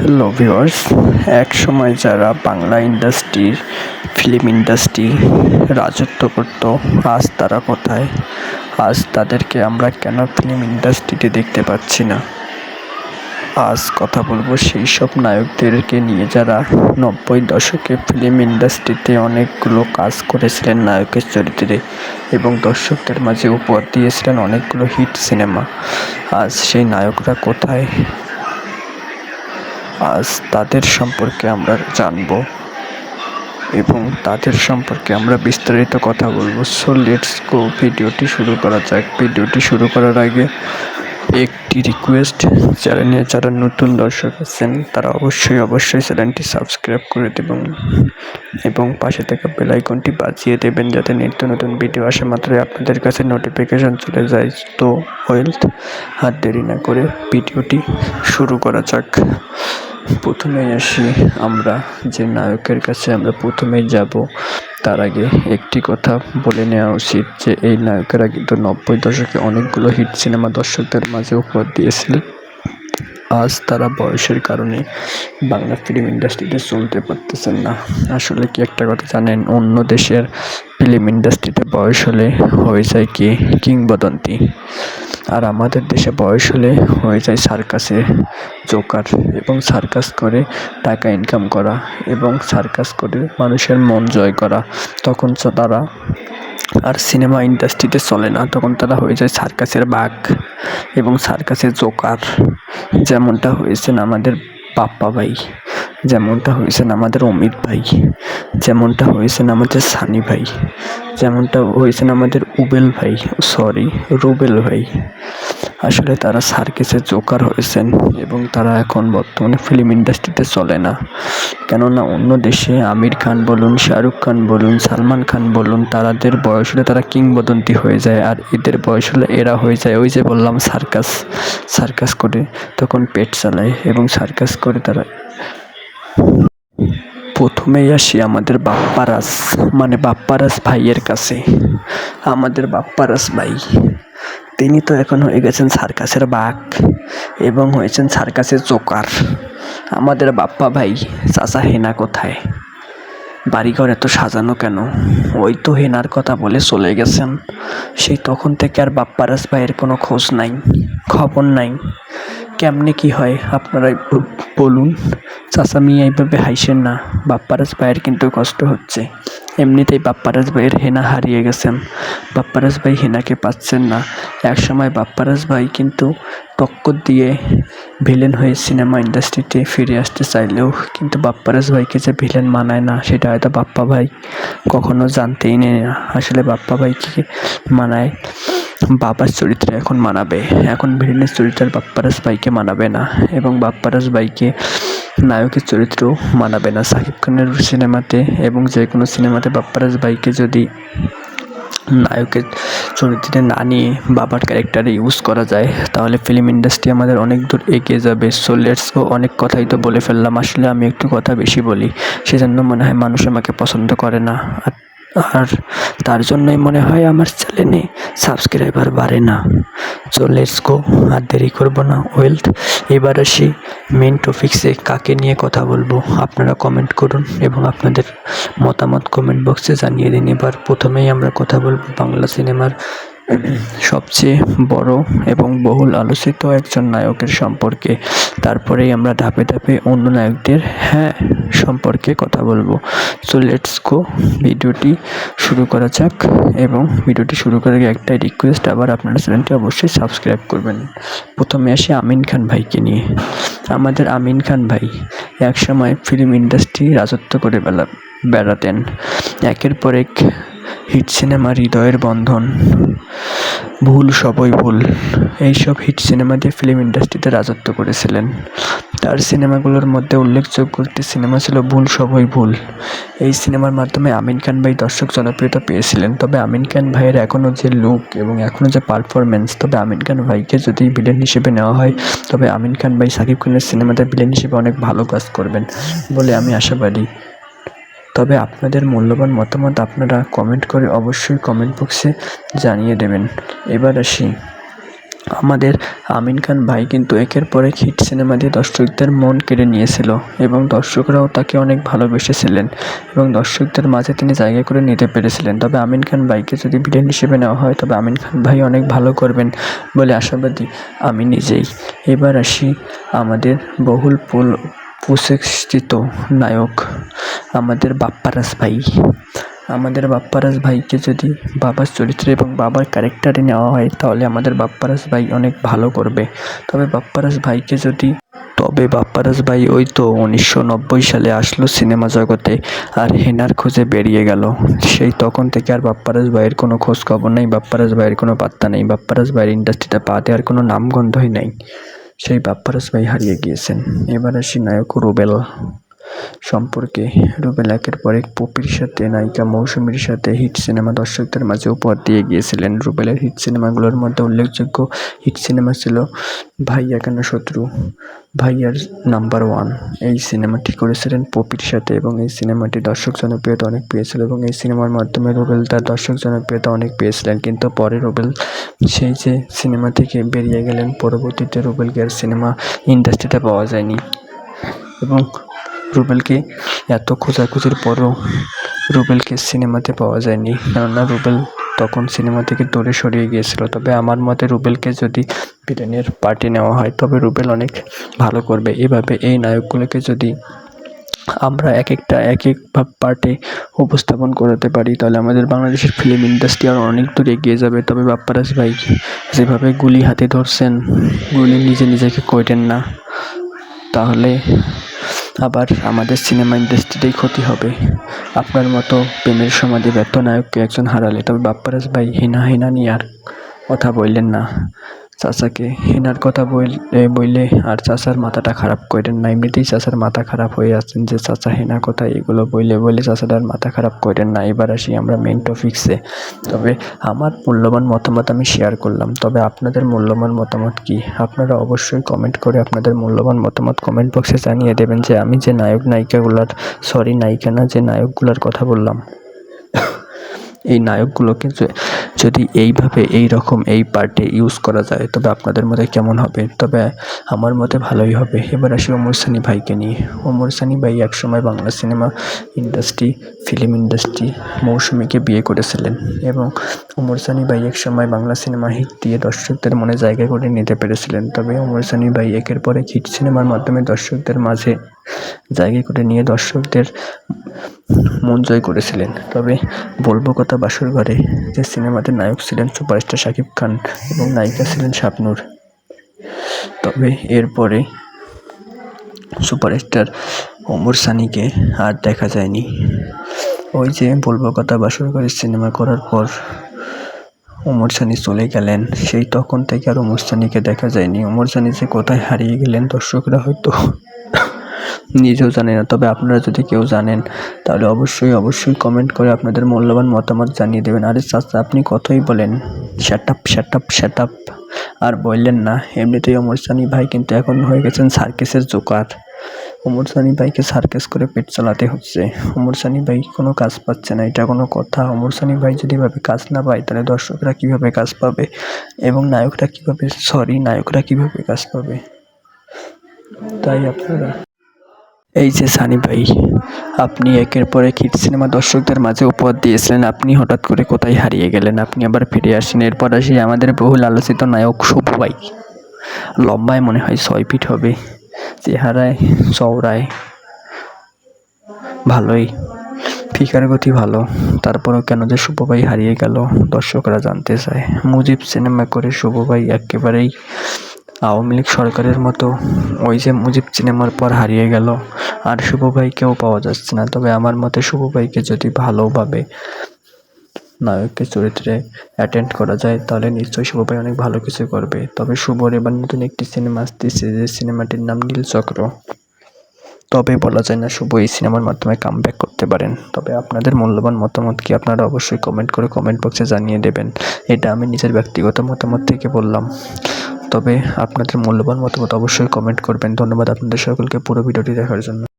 Hello viewers এক সময় যারা বাংলা ইন্ডাস্ট্রির ফিল্ম ইন্ডাস্ট্রি রাজত্ব করতো, আজ তারা কোথায়? আজ তাদেরকে আমরা কেন ফিল্ম ইন্ডাস্ট্রিতে দেখতে পাচ্ছি না? আজ কথা বলব সেই সব নায়কদেরকে নিয়ে যারা নব্বই দশকে ফিল্ম ইন্ডাস্ট্রিতে অনেকগুলো কাজ করেছিলেন নায়কের চরিত্রে এবং দর্শকদের মাঝে উপহার দিয়েছিলেন অনেকগুলো হিট সিনেমা আজ সেই নায়করা কোথায়? আজ তাদের সম্পর্কে আমরা জানব এবং তাদের সম্পর্কে আমরা বিস্তারিত কথা বলব। সো লেটস গো ভিডিওটি শুরু করা যাক। ভিডিওটি শুরু করার আগে একটি রিকোয়েস্ট চ্যানেলে যারা নতুন দর্শক আছেন, তারা অবশ্যই অবশ্যই চ্যানেলটি সাবস্ক্রাইব করে দেবেন এবং পাশে থাকা বেল আইকনটি বাজিয়ে দেবেন যাতে নিত্য নতুন ভিডিও আসা মাত্রই আপনাদের কাছে নোটিফিকেশন চলে যায়। তো ওয়েলথ আর দেরি না করে ভিডিওটি শুরু করা যাক। প্রথমেই আসি আমরা, যে নায়কের কাছে আমরা প্রথমে যাব, তার আগে একটি কথা বলে নেওয়া উচিত যে, এই নায়কেরা কিন্তু নব্বই দশকে অনেকগুলো হিট সিনেমা দর্শকদের মাঝে উপহার দিয়েছিলেন আজ তারা বয়সের কারণে বাংলা ফিল্ম ইন্ডাস্ট্রিতে চলতে পারতেছেন না। আসলে কি একটা কথা জানেন, অন্য দেশের ফিল্ম ইন্ডাস্ট্রিতে বয়স হলে হয়ে যায় কি? কিংবদন্তি। আর আমাদের দেশে বয়স হলে হয়ে যায় সার্কাসে জোকার এবং সার্কাস করে টাকা ইনকাম করা এবং সার্কাস করে মানুষের মন জয় করা। তখন তারা আর সিনেমা ইন্ডাস্ট্রিতে চলে না, তখন তারা হয়ে যায় সার্কাসের বাঘ। এবং সার্কাসের জোকার যেমনটা হয়েছেন আমাদের বাপ্পা ভাই। যেমনটা হয়েছেন আমাদের অমিত ভাই, যেমনটা হয়েছেন আমাদের সানি ভাই, যেমনটা হয়েছেন আমাদের উবেল ভাই সরি রুবেল ভাই। আসলে তারা সার্কেসের জোকার হয়েছেন এবং তারা এখন বর্তমানে ফিল্ম ইন্ডাস্ট্রিতে চলে না। কেননা অন্য দেশে আমির খান বলুন, শাহরুখ খান বলুন, সালমান খান বলুন তাদের বয়স হলে তারা কিংবদন্তি হয়ে যায় আর এদের বয়স হলে এরা হয়ে যায় ওই যে বললাম সার্কাস সার্কাস করে তখন পেট চালায় এবং সার্কাস করে তারা প্রথমেই আসি আমাদের বাপ্পারাস মানে বাপ্পারাস ভাইয়ের কাছে। আমাদের বাপ্পারাস ভাই, তিনি তো এখন হয়ে গেছেন সার্কাসের বাঘ এবং হয়েছেন সার্কাসের চোকার। আমাদের বাপ্পা ভাই, চাচা হেনা কোথায়? বাড়িঘর এত সাজানো কেন? ওই তো হেনার কথা বলে চলে গেছেন। সেই তখন থেকে আর বাপ্পারাস ভাইয়ের কোনো খোঁজ নাই, খবর নাই। কেমনে কি হয়? আপনারাই বলুন। চাচা মিয়া এইভাবে হাইসেন না। বাপ্পারাজ ভাইয়ের কিন্তু কষ্ট হচ্ছে। এমনিতেই বাপ্পারাজ ভাইয়ের হেনা হারিয়ে গেছেন। বাপ্পারাজ ভাই হেনাকে পাচ্ছেন না। এক সময় বাপ্পারাজ ভাই কিন্তু টক্কর দিয়ে ভিলেন হয়ে সিনেমা ইন্ডাস্ট্রিতে ফিরে আসতে চাইলেও কিন্তু বাপ্পারাজ ভাইকে যে ভিলেন মানায় না, সেটা হয়তো বাপ্পা ভাই কখনো জানতেই নেই না। আসলে বাপ্পা ভাইকে মানায় বাবার চরিত্রে এখন মানাবে। এখন ভিলেনের চরিত্র বাপ্পারাজ ভাইকে মানাবে না এবং বাপ্পারাজ ভাইকে নায়কের চরিত্র মানাবে না। সাকিব খানের সিনেমাতে এবং যে কোনো সিনেমাতে বাপ্পারাজ ভাইকে যদি নায়কের চরিত্রে না নিয়ে বাবার ক্যারেক্টারে ইউজ করা যায়, তাহলে ফিল্ম ইন্ডাস্ট্রি আমাদের অনেক দূর এগিয়ে যাবে। সো ও অনেক কথাই তো বলে ফেললাম। আসলে আমি একটু কথা বেশি বলি, সেজন্য মনে হয় মানুষ আমাকে পছন্দ করে না। আর আর তার জন্যই মনে হয় আমার চ্যানেলে সাবস্ক্রাইবার বাড়ে না। সো লেটস গো আর দেরি করব না। ওয়েলথ এবার আসি মেন টপিক্সে কাকে নিয়ে কথা বলব? আপনারা কমেন্ট করুন এবং আপনাদের মতামত কমেন্ট বক্সে জানিয়ে দিন। এবার প্রথমেই আমরা কথা বলব বাংলা সিনেমার সবচেয়ে বড় এবং বহুল আলোচিত একজন নায়কের সম্পর্কে। তারপরেই আমরা ধাপে ধাপে অন্য নায়কদের হ্যাঁ সম্পর্কে কথা বলব। সো লেটস গো ভিডিওটি শুরু করা যাক এবং ভিডিওটি শুরু করার আগে একটাই রিকোয়েস্ট আবার আপনারা চ্যানেলটি অবশ্যই সাবস্ক্রাইব করবেন। প্রথমে আসি আমিন খান ভাইকে নিয়ে। আমাদের আমিন খান ভাই এক সময় ফিল্ম ইন্ডাস্ট্রি রাজত্ব করে বেলা, বেড়াতেন। একের পর এক হিট সিনেমা হৃদয়ের বন্ধন। ভুল সবই ভুল। এইসব হিট সিনেমা দিয়ে ফিল্ম ইন্ডাস্ট্রিতে রাজত্ব করেছিলেন। তার সিনেমাগুলোর মধ্যে উল্লেখযোগ্য একটি সিনেমা ছিল ভুল সবই ভুল। এই সিনেমার মাধ্যমে আমিন খান ভাই দর্শক জনপ্রিয়তা পেয়েছিলেন। তবে আমিন খান ভাইয়ের এখনও যে লুক এবং এখনও যে পারফরমেন্স তবে আমিন খান ভাইকে যদি ভিলেন হিসেবে নেওয়া হয়, তবে আমিন খান ভাই সাকিব খানের সিনেমাতে ভিলেন হিসেবে অনেক ভালো কাজ করবেন বলে আমি আশাবাদী। তবে আপনাদের মূল্যবান মতামত আপনারা কমেন্ট করে অবশ্যই কমেন্ট বক্সে জানিয়ে দেবেন। এবার আসি। আমাদের আমিন খান ভাই কিন্তু একের পর এক হিট সিনেমা দিয়ে দর্শকদের মন কেড়ে নিয়েছিল এবং দর্শকরাও তাকে অনেক ভালোবেসেছিলেন এবং দর্শকদের মাঝে তিনি জায়গা করে নিতে পেরেছিলেন। তবে আমিন খান ভাইকে যদি ভিলেন হিসেবে নেওয়া হয়, তবে আমিন খান ভাই অনেক ভালো করবেন বলে আশাবাদী আমি নিজেই। এবার আসি আমাদের বহুল পুল প্রশিক্ষিত নায়ক আমাদের বাপ্পারাজ ভাই। আমাদের বাপ্পারাজ ভাইকে যদি বাবার চরিত্রে এবং বাবার ক্যারেক্টারে নেওয়া হয়, তাহলে আমাদের বাপ্পারাজ ভাই অনেক ভালো করবে। তবে বাপ্পারাজ ভাইকে যদি, তবে বাপ্পারাজ ভাই ওই তো উনিশশো নব্বই সালে আসলো সিনেমা জগতে আর হেনার খোঁজে বেরিয়ে গেল। সেই তখন থেকে আর বাপ্পারাজ ভাইয়ের কোনো খোঁজ খবর নেই, বাপ্পারাজ ভাইয়ের কোনো পাত্তা নেই, বাপ্পারাজ ভাইয়ের ইন্ডাস্ট্রিতে পা দেওয়ার কোনো নামগন্ধই নেই। সেই বাপ্পারাজ ভাই হারিয়ে গিয়েছেন। এবার আসি নায়ক রুবেল। সম্পর্কে রুবেল একের পর এক পপির সাথে নায়িকা মৌসুমীর সাথে হিট সিনেমা দর্শকদের মাঝে উপহার দিয়ে গিয়েছিলেন রুবেলের হিট সিনেমাগুলোর মধ্যে উল্লেখযোগ্য হিট সিনেমা ছিল ভাইয়া কেন শত্রু, ভাইয়ার নাম্বার ওয়ান। এই সিনেমাটি করেছিলেন পপির সাথে এবং এই সিনেমাটি দর্শক জনপ্রিয়তা অনেক পেয়েছিল এবং এই সিনেমার মাধ্যমে রুবেল তার দর্শক জনপ্রিয়তা অনেক পেয়েছিলেন। কিন্তু পরে রুবেল সেই যে সিনেমা থেকে বেরিয়ে গেলেন, পরবর্তীতে রুবেলকে আর সিনেমা ইন্ডাস্ট্রিতে পাওয়া যায়নি। এবং রুবেলকে এত খোঁজাখুঁজির পরও রুবেলকে সিনেমাতে পাওয়া যায়নি। কেননা রুবেল তখন সিনেমা থেকে দূরে সরিয়ে গিয়েছিল। তবে আমার মতে রুবেলকে যদি ভিলেনের পার্টি নেওয়া হয়, তবে রুবেল অনেক ভালো করবে। এভাবে এই নায়কগুলোকে যদি আমরা এক একটা, এক এক পার্টে উপস্থাপন করাতে পারি, তাহলে আমাদের বাংলাদেশের ফিল্ম ইন্ডাস্ট্রি আরও অনেক দূর এগিয়ে যাবে। তবে বাপ্পারাজ ভাই, যেভাবে গুলি হাতে ধরছেন, গুলি নিজে নিজেকে করেন না, তাহলে আবার আমাদের সিনেমা ইন্ডাস্ট্রিতেই ক্ষতি হবে। আপনার মতো প্রেমের সমাধি ব্যর্থ নায়ককে একজন হারালে তবে বাপ্পারাজ ভাই হিনা হিনা নিয়ে আর কথা বললেন না। চাচাকে হেনার কথা বইলে বইলে আর চাচার মাথাটা খারাপ করেন না। এমনিতেই চাচার মাথা খারাপ হয়ে আছেন যে চাচা হেনা কথা এগুলো বইলে বলে চাচাটার মাথা খারাপ করেন না। এবার আসি আমরা মেন টপিক্সে তবে আমার মূল্যবান মতামত আমি শেয়ার করলাম। তবে আপনাদের মূল্যবান মতামত কি? আপনারা অবশ্যই কমেন্ট করে আপনাদের মূল্যবান মতামত কমেন্ট বক্সে জানিয়ে দেবেন যে আমি যে নায়ক নায়িকাগুলার সরি নায়িকা না, যে নায়কগুলার কথা বললাম। এই নায়কগুলোকে যদি এইভাবে এই রকম এই পার্টে ইউজ করা যায়, তবে আপনাদের মতে কেমন হবে? তবে আমার মতে ভালোই হবে। এবার আসি ওমর সানি ভাইকে নিয়ে। ওমর সানি ভাই একসময় Bangla cinema industry, film industry মৌসুমীকে বিয়ে করেছিলেন এবং ওমর সানি ভাই একসময় বাংলা সিনেমা হিট দিয়ে দর্শকদের মনে জায়গা করে নিতে পেরেছিলেন। তবে ওমর সানি ভাই একের পর এক হিট সিনেমার মাধ্যমে দর্শকদের মাঝে জায়গা করে নিয়ে দর্শকদের মন জয় করেছিলেন। তবে বলব কথা, বাসর ঘরে যে সিনেমাতে নায়ক ছিলেন সুপারস্টার শাকিব খান এবং নায়িকা ছিলেন শাবনূর। তবে এরপরে সুপারস্টার ওমর সানিকে আর দেখা যায়নি। ওই যে বলব কথা, বাসর ঘরে সিনেমা করার পর ওমর সানি চলে গেলেন, সেই তখন থেকে আর ওমর সানিকে দেখা যায়নি। ওমর সানি যে কোথায় হারিয়ে গেলেন দর্শকরা হয়তো নিজেও জানি না। তবে আপনারা যদি কেউ জানেন, তাহলে অবশ্যই অবশ্যই কমেন্ট করে আপনাদের মূল্যবান মতামত জানিয়ে দেবেন। আরে চাচা, আপনি কতই বলেন? Shut up shut up shut up আর বললেন না, এমনিতেই অমর সানি ভাই কিন্তু এখন হয়ে গেছেন সার্কেসের জোকার। ওমর সানি ভাইকে সার্কেস করে পেট চালাতে হচ্ছে। ওমর সানি ভাই কোনো কাজ পাচ্ছে না, এটা কোনো কথা। ওমর সানি ভাই যদি ভাবে কাজ না পায়, তাহলে দর্শকরা কীভাবে কাজ পাবে? এবং নায়করা কীভাবে সরি নায়করা কীভাবে কাজ পাবে? তাই আপনারা এই যে সানি ভাই, আপনি একের পর এক হিট সিনেমা দর্শকদের মাঝে উপহার দিয়েছিলেন। আপনি হঠাৎ করে কোথায় হারিয়ে গেলেন? আপনি আবার ফিরে আসেন। এরপর আসি আমাদের বহুল আলোচিত নায়ক শুভ ভাই। লম্বায় মনে হয় ছয় ফিট হবে। চেহারায়, চওড়ায় ভালোই। ফিকার গতি ভালো। তারপরও কেন যে শুভ ভাই হারিয়ে গেল, দর্শকরা জানতে চায়। মুজিব সিনেমা করে শুভ ভাই একেবারেই আওয়ামী লীগ সরকারের মতো ওই যে মুজিব সিনেমার পর হারিয়ে গেল। আর শুভ ভাইকেও পাওয়া যাচ্ছে না। তবে আমার মতে শুভ ভাইকে যদি ভালোভাবে নায়কের চরিত্রে অ্যাটেন্ড করা যায়, তাহলে নিশ্চয়ই শুভ ভাই অনেক ভালো কিছু করবে। তবে শুভর এবার নতুন একটি সিনেমা আসতেছে যে সিনেমাটির নাম নীলচক্র তবে বলা যায় না শুভ এই সিনেমার মাধ্যমে কাম করতে পারেন। তবে আপনাদের মূল্যবান মতামত কি আপনারা অবশ্যই কমেন্ট করে কমেন্ট বক্সে জানিয়ে দেবেন। এটা আমি নিজের ব্যক্তিগত মতামত থেকে বললাম। তবে আপনাদের মূল্যবান মতামত অবশ্যই কমেন্ট করবেন। ধন্যবাদ আপনাদের সকলকে পুরো ভিডিওটি দেখার জন্য।